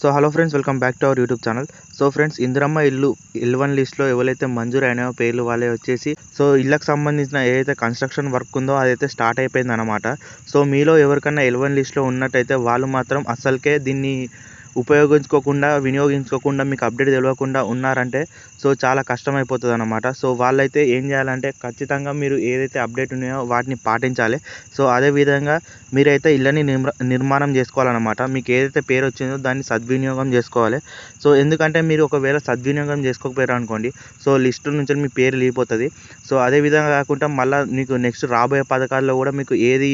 So hello friends welcome back to our YouTube channel. So friends Indiramma ఇల్లు L one లిస్ట్లో ఎవరైతే మంజూరు అయినాయో పేర్లు వాళ్ళే వచ్చేసి సో ఇళ్ళకి సంబంధించిన ఏదైతే కన్స్ట్రక్షన్ వర్క్ ఉందో అదైతే స్టార్ట్ అయిపోయింది అనమాట సో మీలో ఎవరికైనా ఎల్ వన్ లిస్ట్లో ఉన్నట్టయితే వాళ్ళు మాత్రం అసలుకే దీన్ని ఉపయోగించుకోకుండా వినియోగించుకోకుండా మీకు అప్డేట్ తెలియకుండా ఉన్నారంటే సో చాలా కష్టమైపోతుంది అనమాట సో వాళ్ళైతే ఏం చేయాలంటే ఖచ్చితంగా మీరు ఏదైతే అప్డేట్ ఉన్నాయో వాటిని పాటించాలి. సో అదేవిధంగా మీరైతే ఇళ్ళని నిర్మాణం చేసుకోవాలన్నమాట. మీకు ఏదైతే పేరు వచ్చిందో దాన్ని సద్వినియోగం చేసుకోవాలి. సో ఎందుకంటే మీరు ఒకవేళ సద్వినియోగం చేసుకోకపోయారు అనుకోండి సో లిస్ట్ నుంచి మీ పేరు వెళ్ళిపోతుంది. సో అదే విధంగా కాకుండా మళ్ళీ మీకు నెక్స్ట్ రాబోయే పథకాల్లో కూడా మీకు ఏది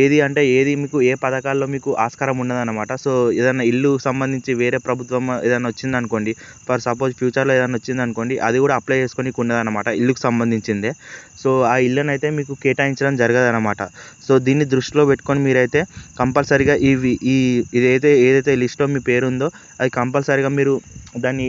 ఏది అంటే ఏది మీకు ఏ పథకాల్లో మీకు ఆస్కారం ఉండదన్నమాట సో ఏదైనా ఇల్లు సంబంధించి వేరే ప్రభుత్వం ఏదైనా వచ్చిందనుకోండి ఫర్ సపోజ్ ఫ్యూచర్లో ఏదైనా వచ్చిందనుకోండి అది కూడా అప్లై చేసుకోనికి ఉండదన్నమాట ఇల్లుకు సంబంధించిందే. సో ఆ ఇల్లును అయితే మీకు కేటాయించడం జరగదన్నమాట. సో దీన్ని దృష్టిలో పెట్టుకొని మీరైతే కంపల్సరీగా ఇవి ఈ ఇదైతే ఏదైతే లిస్ట్లో మీ పేరు ఉందో అది కంపల్సరీగా మీరు దాన్ని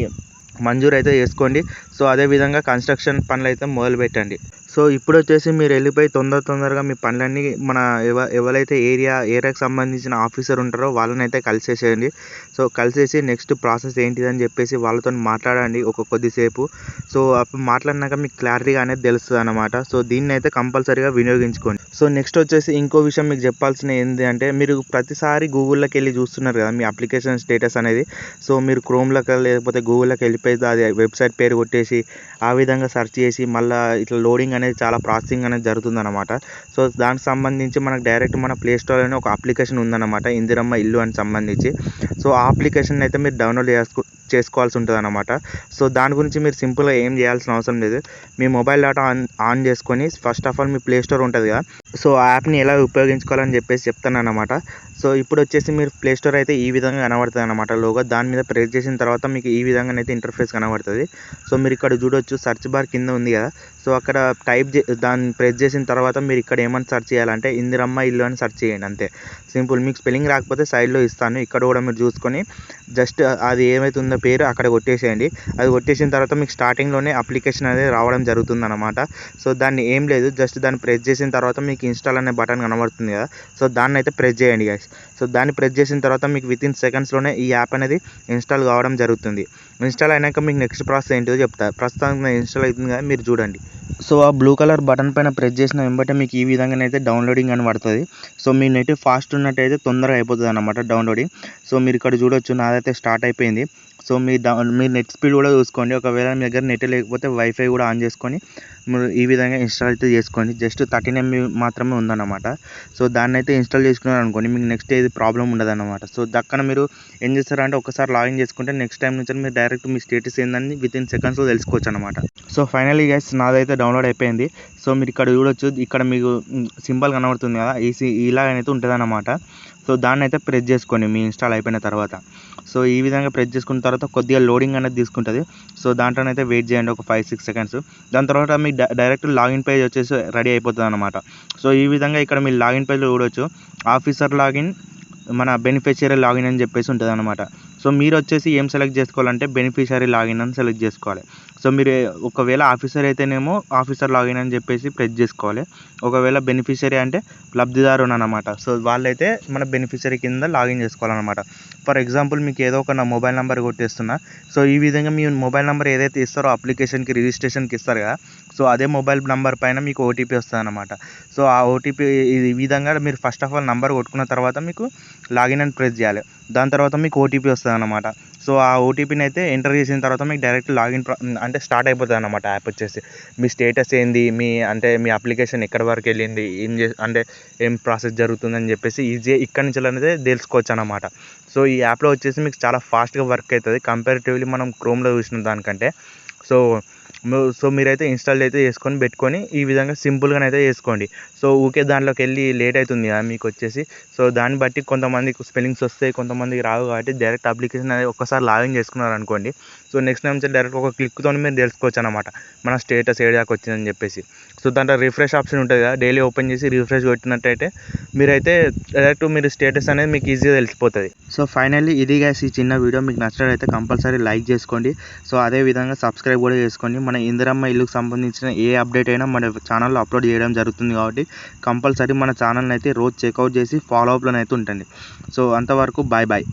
మంజూరు అయితే చేసుకోండి. సో అదేవిధంగా కన్స్ట్రక్షన్ పనులు అయితే మొదలు పెట్టండి సో ఇప్పుడు వచ్చేసి మీరు వెళ్ళిపోయి తొందర తొందరగా మీ పనులన్నీ మన ఎవ ఎవరైతే ఏరియా ఏరియాకి సంబంధించిన ఆఫీసర్ ఉంటారో వాళ్ళని అయితే కలిసేసేయండి. సో కలిసేసి నెక్స్ట్ ప్రాసెస్ ఏంటిదని చెప్పేసి వాళ్ళతో మాట్లాడండి ఒక కొద్దిసేపు. సో అప్పుడు మాట్లాడినాక మీకు క్లారిటీగా అనేది తెలుస్తుంది అనమాట సో దీన్ని అయితే కంపల్సరీగా వినియోగించుకోండి. సో నెక్స్ట్ వచ్చేసి ఇంకో విషయం మీకు చెప్పాల్సిన ఏంటి అంటే మీరు ప్రతిసారి గూగుల్లోకి వెళ్ళి చూస్తున్నారు కదా మీ అప్లికేషన్ స్టేటస్ అనేది. సో మీరు క్రోమ్లోకి లేకపోతే గూగుల్లోకి వెళ్ళిపోయి అది వెబ్సైట్ పేరు కొట్టేసి ఆ విధంగా సెర్చ్ చేసి మళ్ళీ ఇట్లా లోడింగ్ అనేది చాలా ప్రాసెసింగ్ అనేది జరుగుతుంది అనమాట సో దానికి సంబంధించి మనకు డైరెక్ట్ మన ప్లే స్టోర్లోనే ఒక అప్లికేషన్ ఉందన్నమాట ఇందిరమ్మ ఇల్లు అని సంబంధించి. సో ఆ అప్లికేషన్ అయితే మీరు డౌన్లోడ్ చేసుకో చేసుకోవాల్సి ఉంటుంది అనమాట సో దాని గురించి మీరు సింపుల్గా ఏం చేయాల్సిన అవసరం లేదు. మీ మొబైల్ డేటా ఆన్ ఆన్ చేసుకొని ఫస్ట్ ఆఫ్ ఆల్ మీ ప్లే స్టోర్ ఉంటుంది కదా. సో ఆ యాప్ని ఎలా ఉపయోగించుకోవాలని చెప్పేసి చెప్తాను అనమాట సో ఇప్పుడు వచ్చేసి మీరు ప్లే స్టోర్ అయితే ఈ విధంగా కనబడుతుంది అనమాట లోగో. దాని మీద ప్రెస్ చేసిన తర్వాత మీకు ఈ విధంగా అయితే ఇంటర్ఫేస్ కనబడుతుంది. సో మీరు ఇక్కడ చూడొచ్చు సర్చ్ బార్ కింద ఉంది కదా. సో అక్కడ టైప్ చే దాన్ని ప్రెస్ చేసిన తర్వాత మీరు ఇక్కడ ఏమని సెర్చ్ చేయాలంటే ఇందిరమ్మ ఇల్లు అని సెర్చ్ చేయండి అంతే. సింపుల్. మీకు స్పెల్లింగ్ రాకపోతే సైడ్లో ఇస్తాను. ఇక్కడ కూడా మీరు చూసుకొని జస్ట్ అది ఏమైతే ఉందో పేరు అక్కడ కొట్టేసేయండి. అది కొట్టేసిన తర్వాత మీకు స్టార్టింగ్లోనే అప్లికేషన్ అనేది రావడం జరుగుతుంది అనమాట సో దాన్ని ఏం లేదు. జస్ట్ దాన్ని ప్రెస్ చేసిన తర్వాత మీకు ఇన్స్టాల్ అనే బటన్ కనబడుతుంది కదా. సో దాన్ని అయితే ప్రెస్ చేయండి గాయస్ సో దాన్ని ప్రెస్ చేసిన తర్వాత మీకు విత్ ఇన్ సెకండ్స్లోనే ఈ యాప్ అనేది ఇన్స్టాల్ కావడం జరుగుతుంది. ఇన్స్టాల్ అయినాక మీకు నెక్స్ట్ ప్రాసెస్ ఏంటో చెప్తా. ప్రస్తుతానికి ఇన్స్టాల్ అవుతుంది కదా మీరు చూడండి. సో ఆ బ్లూ కలర్ బటన్ పైన ప్రెస్ చేసిన వెంబటే మీకు ఈ విధంగానైతే డౌన్లోడింగ్ అని పడుతుంది. సో మీ నెట్ ఫాస్ట్ ఉన్నట్టయితే తొందరగా అయిపోతుంది అనమాట డౌన్లోడింగ్ సో మీరు ఇక్కడ చూడొచ్చు నాదైతే స్టార్ట్ అయిపోయింది. సో మీ డౌన్ మీ నెట్ స్పీడ్ కూడా చూసుకోండి. ఒకవేళ మీ దగ్గర నెట్ లేకపోతే వైఫై కూడా ఆన్ చేసుకొని మీరు ఈ విధంగా ఇన్స్టాల్ అయితే చేసుకోండి. జస్ట్ థర్టీన్ ఎంబీ మాత్రమే ఉందన్నమాట. సో దాన్ని అయితే ఇన్స్టాల్ చేసుకున్నారు అనుకోండి మీకు నెక్స్ట్ ఏది ప్రాబ్లం ఉండదన్నమాట. సో దక్కన మీరు ఏం చేస్తారంటే ఒకసారి లాగిన్ చేసుకుంటే నెక్స్ట్ టైం నుంచి మీరు డైరెక్ట్ మీ స్టేటస్ ఏందని విత్ ఇన్ సెకండ్స్లో తెలుసుకోవచ్చు అనమాట సో ఫైనలీ గైస్ నాదైతే డౌన్లోడ్ అయిపోయింది. సో మీరు ఇక్కడ చూడొచ్చు ఇక్కడ మీకు సింబల్ కనబడుతుంది కదా ఈసీ ఇలాగైతే ఉంటుంది అన్నమాట సో దాన్ని అయితే ప్రెస్ చేసుకోండి మీ ఇన్స్టాల్ అయిపోయిన తర్వాత. సో ఈ విధంగా ప్రెస్ చేసుకున్న తర్వాత కొద్దిగా లోడింగ్ అనేది తీసుకుంటుంది. సో దాంట్లోనైతే వెయిట్ చేయండి ఒక ఫైవ్ సిక్స్ సెకండ్స్ దాని తర్వాత మీ డైరెక్ట్ లాగిన్ పేజ్ వచ్చేసి రెడీ అయిపోతుంది అనమాట సో ఈ విధంగా ఇక్కడ మీ లాగిన్ పేజ్లో చూడవచ్చు ఆఫీసర్ లాగిన్ మన బెనిఫిషియరీ లాగిన్ అని చెప్పేసి ఉంటుంది అనమాట సో మీరు వచ్చేసి ఏం సెలెక్ట్ చేసుకోవాలంటే బెనిఫిషియరీ లాగిన్ అని సెలెక్ట్ చేసుకోవాలి. సో మీరు ఒకవేళ ఆఫీసర్ అయితేనేమో ఆఫీసర్ లాగిన్ అని చెప్పేసి ప్రెస్ చేసుకోవాలి. ఒకవేళ బెనిఫిషరీ అంటే లబ్ధిదారు అనమాట సో వాళ్ళైతే మన బెనిఫిషరీ కింద లాగిన్ చేసుకోవాలన్నమాట. ఫర్ ఎగ్జాంపుల్ మీకు ఏదో ఒక నా మొబైల్ నెంబర్ కొట్టేస్తున్నా. సో ఈ విధంగా మీ మొబైల్ నెంబర్ ఏదైతే ఇస్తారో అప్లికేషన్కి రిజిస్ట్రేషన్కి ఇస్తారు కదా. సో అదే మొబైల్ నెంబర్ పైన మీకు ఓటీపీ వస్తుంది అనమాట సో ఆ ఓటీపీ ఈ విధంగా మీరు ఫస్ట్ ఆఫ్ ఆల్ నెంబర్ కొట్టుకున్న తర్వాత మీకు లాగిన్ అని ప్రెస్ చేయాలి. దాని తర్వాత మీకు ఓటీపీ వస్తుంది అనమాట సో ఆ ఓటీపీని అయితే ఎంటర్ చేసిన తర్వాత మీకు డైరెక్ట్ లాగిన్ అంటే స్టార్ట్ అయిపోతుంది అనమాట యాప్ వచ్చేసి. మీ స్టేటస్ ఏంది? మీ అంటే మీ అప్లికేషన్ ఎక్కడి వరకు వెళ్ళింది? ఏం చే అంటే ఏం ప్రాసెస్ జరుగుతుందని చెప్పేసి ఈజీ ఇక్కడి నుంచి అనేది తెలుసుకోవచ్చు అనమాట సో ఈ యాప్లో వచ్చేసి మీకు చాలా ఫాస్ట్గా వర్క్ అవుతుంది. కంపారిటివ్లీ మనం క్రోమ్లో చూసిన దానికంటే. సో సో మీరైతే ఇన్స్టాల్ అయితే చేసుకొని పెట్టుకొని ఈ విధంగా సింపుల్గా అయితే చేసుకోండి. సో ఊకే దాంట్లోకి వెళ్ళి లేట్ అవుతుంది కదా మీకు వచ్చేసి సో దాన్ని బట్టి కొంతమందికి స్పెల్లింగ్స్ వస్తాయి కొంతమందికి రావు కాబట్టి డైరెక్ట్ అప్లికేషన్ అనేది ఒక్కసారి లాగిన్ చేసుకున్నారు అనుకోండి సో నెక్స్ట్ టైం నుంచి డైరెక్ట్ ఒక క్లిక్తో మీరు తెలుసుకోవచ్చు అనమాట మన స్టేటస్ ఏ దాకా వచ్చిందని చెప్పేసి. సో దాంట్లో రిఫ్రెష్ ఆప్షన్ ఉంటుంది కదా డైలీ ఓపెన్ చేసి రిఫ్రెష్ కొట్టినట్టయితే మీరైతే డైరెక్ట్ మీరు స్టేటస్ అనేది మీకు ఈజీగా తెలిసిపోతుంది. సో ఫైనల్లీ ఇది గ్యాస్ ఈ చిన్న వీడియో. మీకు నచ్చినట్లయితే కంపల్సరీ లైక్ చేసుకోండి. సో అదే విధంగా సబ్స్క్రైబ్ కూడా చేసుకోండి. మన ఇందిరమ్మ ఇల్లుకు సంబంధించిన ఏ అప్డేట్ అయినా మన ఛానల్లో అప్లోడ్ చేయడం జరుగుతుంది కాబట్టి కంపల్సరీ మన ఛానల్ని అయితే రోజు చెక్అవుట్ చేసి ఫాలో అప్లోనే అయితే సో అంతవరకు బాయ్ బాయ్